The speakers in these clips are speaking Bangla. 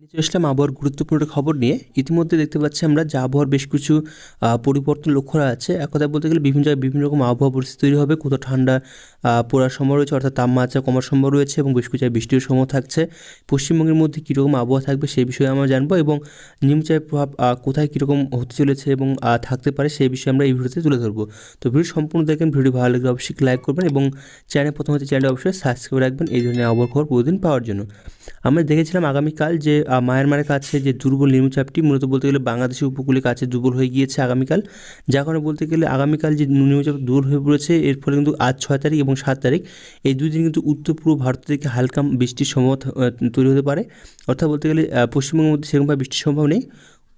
আসলাম আবহাওয়ার গুরুত্বপূর্ণ খবর নিয়ে। ইতিমধ্যে দেখতে পাচ্ছি আমরা যে আবহাওয়ার বেশ কিছু পরিবর্তন লক্ষ্য করা যাচ্ছে। এক কথায় বলতে গেলে বিভিন্ন জায়গায় বিভিন্ন রকম আবহাওয়া পরিস্থিতি তৈরি হবে। কোথাও ঠান্ডা পড়ার সম্ভব রয়েছে, অর্থাৎ তাপমাত্রা কমার সম্ভব রয়েছে এবং বেশ কিছু জায়গায় বৃষ্টির সময় থাকছে। পশ্চিমবঙ্গের মধ্যে কীরকম আবহাওয়া থাকবে সেই বিষয়ে আমরা জানব এবং নিম্নচাপের প্রভাব কোথায় কীরকম হতে চলেছে এবং থাকতে পারে সেই বিষয়ে আমরা এই ভিডিওতে তুলে ধরবো। তো ভিডিও সম্পূর্ণ দেখেন ভিডিও ভালো লাগলে অবশ্যই লাইক করবেন এবং চ্যানেল প্রথমে চ্যানেলটা অবশ্যই সাবস্ক্রাইব রাখবেন। এই ধরনের আবহাওয়ার খবর প্রতিদিন পাওয়ার জন্য। আমরা দেখেছিলাম আগামীকাল যে মায়ানমারের কাছে যে দুর্বল নিম্নচাপটি মূলত বলতে গেলে বাংলাদেশের উপকূলের কাছে দুর্বল হয়ে গিয়েছে আগামীকাল। যার কারণে বলতে গেলে আগামীকাল যে নিম্নচাপ দুর্বল হয়ে পড়েছে, এর ফলে কিন্তু আজ ছয় তারিখ এবং সাত তারিখ, এই দুই দিন কিন্তু উত্তর পূর্ব ভারত থেকে হালকা বৃষ্টির সম্ভাবনা তৈরি হতে পারে। অর্থাৎ বলতে গেলে পশ্চিমবঙ্গের মধ্যে সেরকমভাবে বৃষ্টির সম্ভব নেই।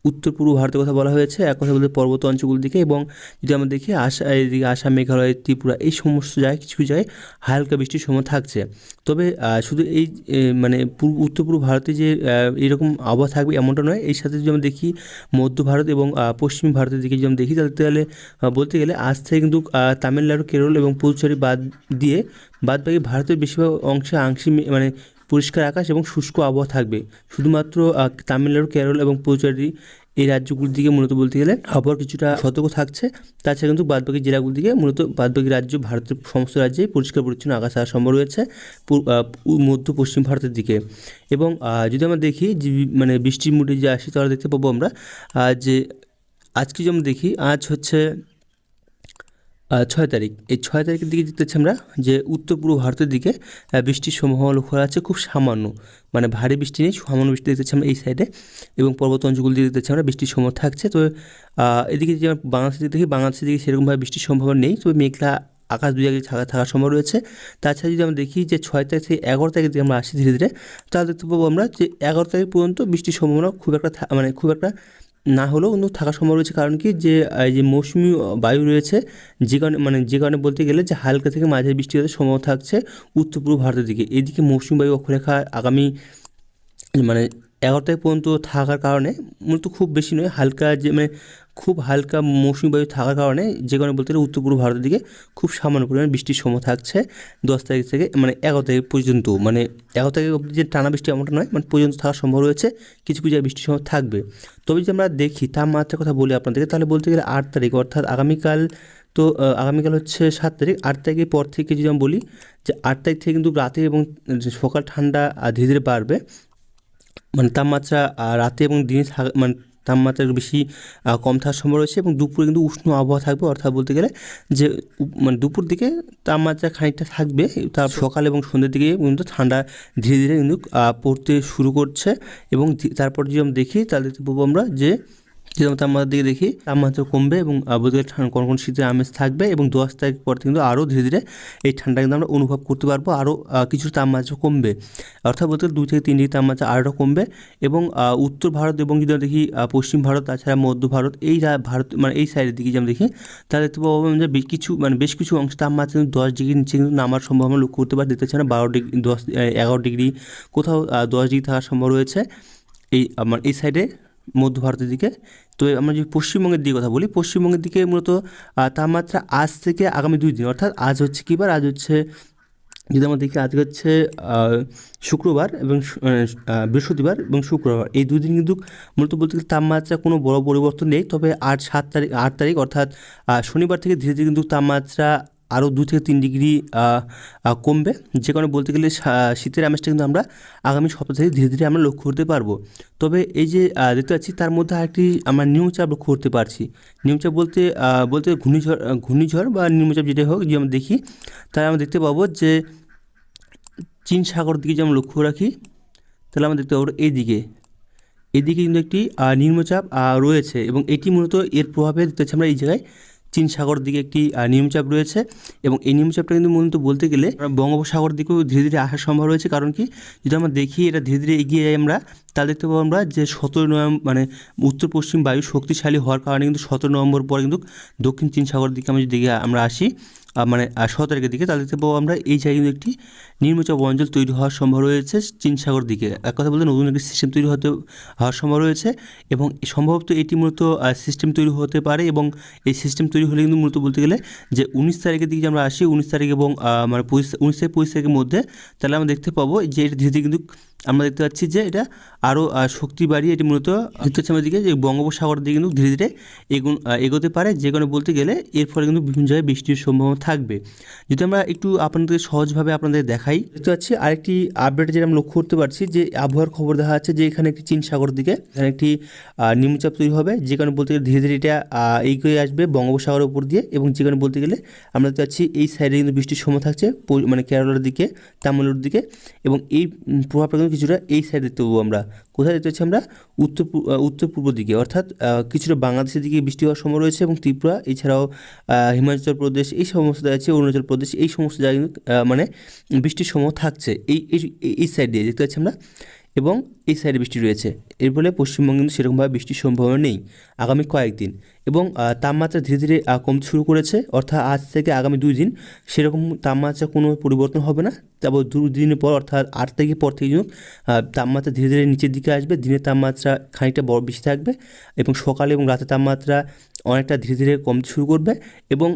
উত্তর পূর্ব ভারতের কথা বলা হয়েছে। এক কথা বলতে পর্বত অঞ্চলগুলোর দিকে এবং যদি আমরা দেখি আসাম এদিকে আসাম, মেঘালয়, ত্রিপুরা, এই সমস্ত জায়গায় কিছু কিছু জায়গায় হালকা বৃষ্টির সময় থাকছে। তবে শুধু এই মানে পূর্ব উত্তর পূর্ব ভারতে যে এরকম আবহাওয়া থাকবে এমনটা নয়। এই সাথে যদি আমরা দেখি, মধ্য ভারত এবং পশ্চিম ভারতের দিকে যদি আমরা দেখি, তাহলে তাহলে বলতে গেলে আজ থেকে কিন্তু তামিলনাড়ু, কেরল এবং পুদুচেরি বাদ দিয়ে বাদ বাকি ভারতের বেশিরভাগ অংশে আংশিক মানে পরিষ্কার আকাশ এবং শুষ্ক আবহাওয়া থাকবে। শুধুমাত্র তামিলনাড়ু, কেরল এবং পুদুচেরি এই রাজ্যগুলির দিকে মূলত বলতে গেলে আবহাওয়া কিছুটা সতর্ক থাকছে। তাছাড়া কিন্তু বাদবাকি জেলাগুলির দিকে মূলত বাদবাকি রাজ্য ভারতের সমস্ত রাজ্যেই পরিষ্কার পরিচ্ছন্ন আকাশ থাকা সম্ভব রয়েছে মধ্য পশ্চিম ভারতের দিকে। এবং যদি আমরা দেখি যে মানে বৃষ্টির মুডে যে আসি তাহলে দেখতে পাবো আমরা যে আজকে যেমন দেখি, আজ হচ্ছে ছয় তারিখ। এই ছয় তারিখের দিকে দেখতে পাচ্ছি আমরা যে উত্তর পূর্ব ভারতের দিকে বৃষ্টির সম্ভাবনা লক্ষ্য করা আছে খুব সামান্য। মানে ভারী বৃষ্টি নেই, সামান্য বৃষ্টি দেখতে পাচ্ছি আমরা এই সাইডে এবং পর্বত অঞ্চলগুলো দিকে দেখতে পাচ্ছি আমরা বৃষ্টির সম্ভাবনা থাকছে তো এদিকে যে বাংলাদেশের দিকে দেখি বাংলাদেশের দিকে সেরকমভাবে বৃষ্টির সম্ভাবনা নেই। তবে মেঘলা আকাশ দুই জায়গায় থাকা থাকার সম্ভব রয়েছে। তাছাড়া যদি আমরা দেখি যে ছয় তারিখ থেকে এগারো তারিখ দিকে আমরা আসি ধীরে ধীরে, তাহলে দেখতে পাবো আমরা যে এগারো তারিখ পর্যন্ত বৃষ্টির সম্ভাবনা খুব একটা মানে খুব একটা না হলেও অন্য থাকা সম্ভব রয়েছে। কারণ কি যে, এই যে মৌসুমি বায়ু রয়েছে, যে কারণে মানে যে কারণে বলতে গেলে যে হালকা থেকে মাঝে বৃষ্টি হতে সম্ভব থাকছে উত্তর পূর্ব ভারতের দিকে। এদিকে মৌসুমি বায়ু অক্ষরেখা আগামী মানে এগারো তারিখ পর্যন্ত থাকার কারণে মূলত খুব বেশি নয়, হালকা যে মানে খুব হালকা মৌসুমি বায়ু থাকার কারণে যে কারণে বলতে গেলে উত্তর পূর্ব ভারতের দিকে খুব সামান্য পরিমাণে বৃষ্টির সময় থাকছে দশ তারিখ থেকে মানে এগারো তারিখ পর্যন্ত মানে এগারো তারিখ অবধি যে টানা বৃষ্টি এমনটা নয় মানে পর্যন্ত থাকার সম্ভব রয়েছে, কিছু কিছু বৃষ্টির সময় থাকবে। তবে যদি আমরা দেখি তাপমাত্রার কথা বলি আপনাদেরকে, তাহলে বলতে গেলে আট তারিখ, অর্থাৎ আগামীকাল তো আগামীকাল হচ্ছে সাত তারিখ, আট তারিখের পর থেকে যদি আমি বলি যে আট তারিখ থেকে কিন্তু রাতে এবং সকাল ঠান্ডা ধীরে ধীরে বাড়বে মানে তাপমাত্রা রাতে এবং দিনে থাকা মানে তাপমাত্রা বেশি কম থাকার সম্ভব রয়েছে এবং দুপুরে কিন্তু উষ্ণ আবহাওয়া থাকবে। অর্থাৎ বলতে গেলে যে মানে দুপুর দিকে তাপমাত্রা খানিকটা থাকবে তার সকাল এবং সন্ধ্যের দিকে কিন্তু ঠান্ডা ধীরে ধীরে কিন্তু পড়তে শুরু করছে এবং তারপর যদি আমরা দেখি তাহলে দেখতে পাবো আমরা যে যদি আমরা তাপমাত্রার দিকে দেখি তাপমাত্রা কমবে এবং ঠান্ডা কোন কোন শীতের আমেজ থাকবে এবং দশ তারিখ পর কিন্তু আরও ধীরে ধীরে এই ঠান্ডা কিন্তু আমরা অনুভব করতে পারব আরও কিছু তাপমাত্রা কমবে। অর্থাৎ বলতে দুই থেকে তিন ডিগ্রি তাপমাত্রা আরও কমবে এবং উত্তর ভারত এবং যদি দেখি পশ্চিম ভারত, তাছাড়া মধ্য ভারত, এই ভারত মানে এই সাইডের দিকে যদি আমরা দেখি, তাহলে দেখতে পাবো যে কিছু মানে বেশ কিছু অংশ তাপমাত্রা কিন্তু দশ ডিগ্রির নিচে কিন্তু নামার সম্ভাবনা লক্ষ্য করতে পারি দেখতে না বারো ডিগ্রি, দশ, এগারো ডিগ্রি, কোথাও দশ ডিগ্রি থাকার সম্ভব রয়েছে। এই আমার এই সাইডে মধ্য ভারতের দিকে। তো আমরা যদি পশ্চিমবঙ্গের দিকে কথা বলি, পশ্চিমবঙ্গের দিকে মূলত তাপমাত্রা আজ থেকে আগামী দুই দিন, অর্থাৎ আজ হচ্ছে কী বার? আজ হচ্ছে, যদি আমরা দেখি, আজকে হচ্ছে শুক্রবার এবং বৃহস্পতিবার এবং শুক্রবার। এই দুই দিন কিন্তু মূলত বলতে গেলে তাপমাত্রা কোনো বড় পরিবর্তন নেই, তবে আট সাত তারিখ, আট তারিখ, অর্থাৎ শনিবার থেকে ধীরে ধীরে কিন্তু তাপমাত্রা আরও দু থেকে তিন ডিগ্রি কমবে। যে কারণে বলতে গেলে শীতের আমেজটা কিন্তু আমরা আগামী সপ্তাহ থেকে ধীরে ধীরে আমরা লক্ষ্য করতে পারব। তবে এই যে দেখতে পাচ্ছি তার মধ্যে আরেকটি আমরা নিম্নচাপ লক্ষ্য করতে পারছি। নিম্নচাপ বলতে বলতে ঘূর্ণিঝড় ঘূর্ণিঝড় বা নিম্নচাপ যেটাই হোক যে আমরা দেখি, তাহলে আমরা দেখতে পাবো যে, চীন সাগর দিকে যে যেমন লক্ষ্য রাখি, তাহলে আমরা দেখতে পাবো এই দিকে এদিকে কিন্তু একটি নিম্নচাপ রয়েছে এবং এটি মূলত এর প্রভাবে দেখতে পাচ্ছি আমরা এই জায়গায় চীন সাগর দিকে একটি নিয়মচাপ রয়েছে এবং এই নিয়মচাপটা কিন্তু মূলত বলতে গেলে বঙ্গোপসাগর দিকেও ধীরে ধীরে আসার সম্ভব রয়েছে। কারণ কি? যদি আমরা দেখি, এটা ধীরে ধীরে এগিয়ে যাই আমরা, তাহলে দেখতে পাবো আমরা যে সতেরো নভেম্বর মানে উত্তর পশ্চিম বায়ু শক্তিশালী হওয়ার কারণে কিন্তু সতেরো নভেম্বর পরে কিন্তু দক্ষিণ চীন সাগর দিকে আমরা যদি আমরা আসি মানে সতেরো তারিখের দিকে, তাহলে দেখতে পাবো আমরা এই জায়গায় কিন্তু একটি নিম্নচাপ অঞ্চল তৈরি হওয়ার সম্ভব রয়েছে চীন সাগর দিকে। এক কথা বলতে নতুন একটি সিস্টেম তৈরি হতে, হওয়ার সম্ভব রয়েছে এবং সম্ভবত এটি মূলত সিস্টেম তৈরি হতে পারে এবং এই সিস্টেম তৈরি হলে কিন্তু মূলত বলতে গেলে যে উনিশ তারিখের দিকে আমরা আসি, উনিশ তারিখ এবং মানে পঁচিশ, উনিশ থেকে পঁচিশ তারিখের মধ্যে, তাহলে আমরা দেখতে পাবো যে এটা ধীরে ধীরে কিন্তু আমরা দেখতে পাচ্ছি যে এটা আরও শক্তি বাড়িয়ে এটি মূলত দেখতে পাচ্ছি আমরা দিকে যে বঙ্গোপসাগর দিকে কিন্তু ধীরে ধীরে এগুন এগোতে পারে, যে কারণে বলতে গেলে এর ফলে কিন্তু বিভিন্ন জায়গায় বৃষ্টির সম্ভাবনা থাকবে। যদি আমরা একটু আপনাদের সহজভাবে আপনাদের দেখাই, দেখতে পাচ্ছি আরেকটি আপডেট যেটা আমরা লক্ষ্য করতে পারছি যে আবহাওয়ার খবর দেখা যাচ্ছে যে এখানে একটি চীন সাগর দিকে, এখানে একটি নিম্নচাপ তৈরি হবে, যে কারণে বলতে গেলে ধীরে ধীরে এটা এগিয়ে আসবে বঙ্গোপসাগরের উপর দিয়ে এবং যে কারণে বলতে গেলে আমরা দেখতে পাচ্ছি এই সাইডে কিন্তু বৃষ্টির সময় থাকছে মানে কেরালার দিকে, তামিলনাড়ুর দিকে এবং এই প্রভাবটা কিন্তু কিছুটা এই সাইডে পাবো আমরা, কোথায় দেখতে পাচ্ছি আমরা? উত্তর উত্তর পূর্ব দিকে, অর্থাৎ কিছুটা বাংলাদেশের দিকে বৃষ্টি হওয়ার সময় রয়েছে এবং ত্রিপুরা, এছাড়াও হিমাচল প্রদেশ, এই সমস্ত জায়গা আছে, অরুণাচল প্রদেশ, এই সমস্ত জায়গায় মানে বৃষ্টির সময় থাকছে। এই, এই- এই সাইড দিয়ে দেখতে পাচ্ছি আমরা এবং এই সাইডে বৃষ্টি রয়েছে। এর ফলে পশ্চিমবঙ্গে কিন্তু সেরকমভাবে বৃষ্টির সম্ভাবনা নেই আগামী কয়েকদিন। এবং তাপমাত্রা ধীরে ধীরে কমতে শুরু করেছে। অর্থাৎ আজ থেকে আগামী দুই দিন সেরকম তাপমাত্রা কোনো পরিবর্তন হবে না। তারপর দুই দিনের পর, অর্থাৎ আট থেকে পর থেকে তাপমাত্রা ধীরে ধীরে নিচের দিকে আসবে। দিনের তাপমাত্রা খানিকটা বড় বেশি থাকবে এবং সকালে এবং রাতের তাপমাত্রা অনেকটা ধীরে ধীরে কমতে শুরু করবে এবং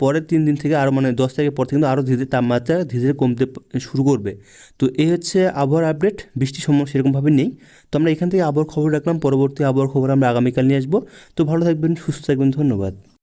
পরের তিন দিন থেকে আরও মানে দশ তারিখের পর থেকে কিন্তু আরও ধীরে ধীরে তাপমাত্রা ধীরে ধীরে কমতে শুরু করবে। তো এই হচ্ছে আবহাওয়ার আপডেট বৃষ্টির সময় সেরকমভাবে নেই। আমরা এখান থেকে আবার খবর রাখলাম, পরবর্তী আবার খবর আমরা আগামীকাল নিয়ে আসব। তো ভালো থাকবেন, সুস্থ থাকবেন, ধন্যবাদ।